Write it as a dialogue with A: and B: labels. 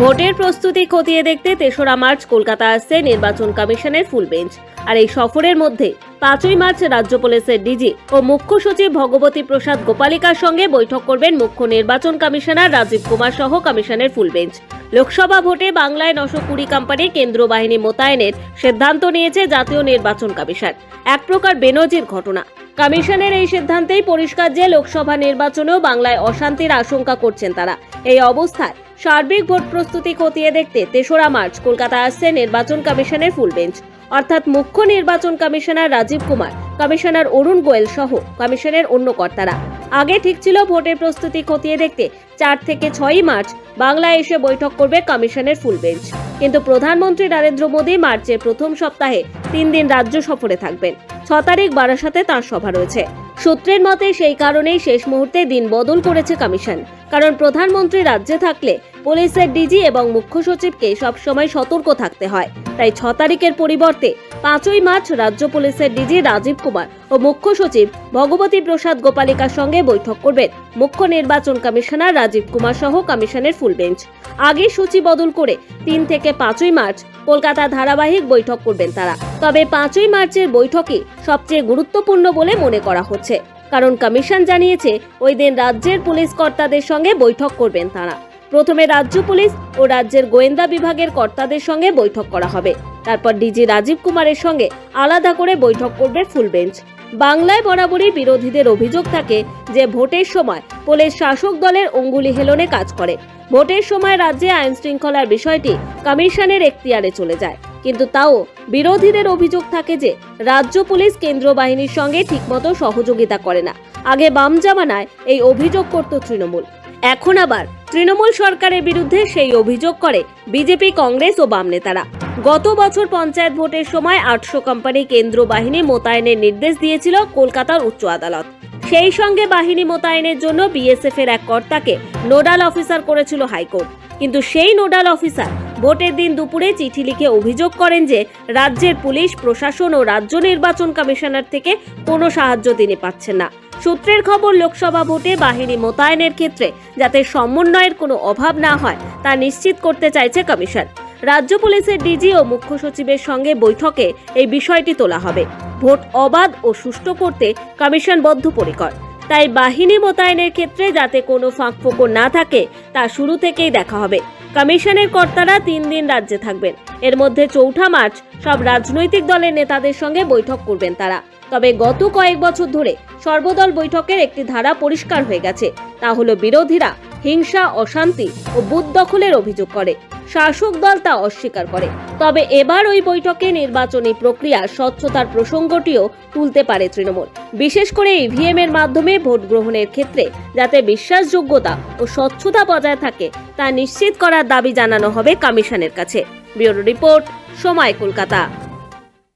A: ভোটের প্রস্তুতি খতিয়ে দেখতে তেসরা মার্চ কলকাতা আসছে নির্বাচন কমিশনের ফুল বেঞ্চ। আর এই সফরের মধ্যে পাঁচই মার্চ রাজ্য পুলিশের ডিজি ও মুখ্য সচিব ভগবতী প্রসাদ গোপালিকার সঙ্গে বৈঠক করবেন মুখ্য নির্বাচন কমিশনার রাজীব কুমার সহ কমিশনের ফুল বেঞ্চ। লোকসভা ভোটে বাংলায় নশো কুড়ি কোম্পানি কেন্দ্র বাহিনী মোতায়েনের সিদ্ধান্ত নিয়েছে জাতীয় নির্বাচন কমিশন। এক প্রকার বেনজির ঘটনা। কমিশনের এই সিদ্ধান্তেই পরিষ্কার যে লোকসভা নির্বাচনেও বাংলায় অশান্তির আশঙ্কা করছেন তারা। এই অবস্থায় সার্বিক ভোট প্রস্তুতি খতিয়ে দেখতে তেসরা মার্চ কলকাতা আসছে নির্বাচন কমিশনের ফুল বেঞ্চ অর্থাৎ মুখ্য নির্বাচন কমিশনার রাজীব কুমার, কমিশনার অরুণ গোয়েল সহ কমিশনের অন্য কর্তারা। আগে ঠিক ছিল ভোটের প্রস্তুতি খতিয়ে দেখতে চার থেকে ছয়ই মার্চ বাংলায় এসে বৈঠক করবে কমিশনের ফুল বেঞ্চ কিন্তু প্রধানমন্ত্রী নরেন্দ্র মোদী মার্চের প্রথম সপ্তাহে তিন দিন রাজ্য সফরে থাকবেন। ছ তারিখ বারাসাতে তাঁর সভা রয়েছে। সূত্রের মতে সেই কারণেই শেষ মুহূর্তে দিন বদল করেছে কমিশন। কারণ প্রধানমন্ত্রী রাজ্যে থাকলে পুলিশের ডিজি এবং মুখ্য সচিবকে সবসময় সতর্ক থাকতে হয়। তাই ছ তারিখের পরিবর্তে পাঁচই মার্চ রাজ্য পুলিশের ডিজি রাজীব কুমার ও মুখ্য সচিব ভগবতী প্রসাদ গোপালিকার সঙ্গে বৈঠক করবেন। মুখ্য নির্বাচন কমিশনার রাজীব কুমার সহ কমিশনের ফুল বেঞ্চ। আগে সূচি বদল করে তিন থেকে পাঁচই মার্চ কলকাতা ধারাবাহিক বৈঠক করবেন তারা। তবে পাঁচই মার্চের বৈঠকই সবচেয়ে গুরুত্বপূর্ণ বলে মনে করা হচ্ছে। কারণ কমিশন জানিয়েছে, ওই দিন রাজ্যের পুলিশ কর্তাদের সঙ্গে বৈঠক করবেন তারা। প্রথমে রাজ্য পুলিশ ও রাজ্যের গোয়েন্দা বিভাগের কর্তাদের সঙ্গে বৈঠক করা হবে। তারপর ডিজি রাজীব কুমারের সঙ্গে আলাদা করে বৈঠক করবে ফুল বেঞ্চ। বাংলায় বরাবরই বিরোধীদের অভিযোগ থাকে যে ভোটের সময় পুলিশ শাসক দলের অঙ্গুলি হেলনে কাজ করে। ভোটের সময় রাজ্যে আইন শৃঙ্খলার বিষয়টি কমিশনের এখতিয়ারে চলে যায়। কিন্তু তাও বিরোধীদের অভিযোগ থাকে যে রাজ্য পুলিশ কেন্দ্র বাহিনীর সঙ্গে ঠিকমতো সহযোগিতা করে না। আগে বাম জামানায় এই অভিযোগ করত তৃণমূল। এখন আবার তৃণমূল সরকারের বিরুদ্ধে সেই অভিযোগ করে বিজেপি, কংগ্রেস ও বাম নেতারা। গত বছর পঞ্চায়েত ভোটের সময় আটশো কোম্পানি কেন্দ্র বাহিনী মোতায়েনের নির্দেশ দিয়েছিল কলকাতার উচ্চ আদালত। সেই সঙ্গে বাহিনী মোতায়েনের জন্য বিএসএফ এর এক কর্তাকে নোডাল অফিসার করেছিল হাইকোর্ট। কিন্তু সেই নোডাল অফিসার ভোটের দিন দুপুরে চিঠি লিখে অভিযোগ করেন যে, রাজ্যের পুলিশ, প্রশাসন ও রাজ্য নির্বাচন কমিশনার থেকে কোনো সাহায্য তিনি পাচ্ছেন না। সূত্রের খবর, লোকসভা ভোটে বাহিনী মোতায়েনের ক্ষেত্রে যাতে সমন্বয়ের কোনো অভাব না হয়, তা নিশ্চিত করতে চাইছে কমিশন। রাজ্য পুলিশের ডিজি ও মুখ্য সচিবের সঙ্গে বৈঠকে এই বিষয়টি তোলা হবে। ভোট অবাধ ও সুষ্ঠু করতে কমিশন বদ্ধপরিকর। তাই বাহিনী মোতায়েনের ক্ষেত্রে যাতে কোনো ফাঁকফোকর না থাকে, তা শুরু থেকেই দেখা হবে। কমিশনের কর্তারা তিন দিন রাজ্যে থাকবেন। এর মধ্যে চৌঠা মার্চ সব রাজনৈতিক দলের নেতাদের সঙ্গে বৈঠক করবেন তারা। তবে গত কয়েক বছর ধরে সর্বদল বৈঠকের একটি ধারা পরিষ্কার হয়ে গেছে। তা হলো বিরোধীরা হিংসা, অশান্তি ও বুথ দখলের অভিযোগ করে। শাসক দল তা অস্বীকার করে। তবে এবার ওই বৈঠকে নির্বাচনী প্রক্রিয়া স্বচ্ছতার প্রসঙ্গটিও তুলতে পারে তৃণমূল। বিশেষ করে ইভিএম এর মাধ্যমে ভোট গ্রহণের ক্ষেত্রে যাতে বিশ্বাসযোগ্যতা ও স্বচ্ছতা বজায় থাকে, তা নিশ্চিত করার দাবি জানানো হবে কমিশনের কাছে। ব্যুরো রিপোর্ট, সময় কলকাতা।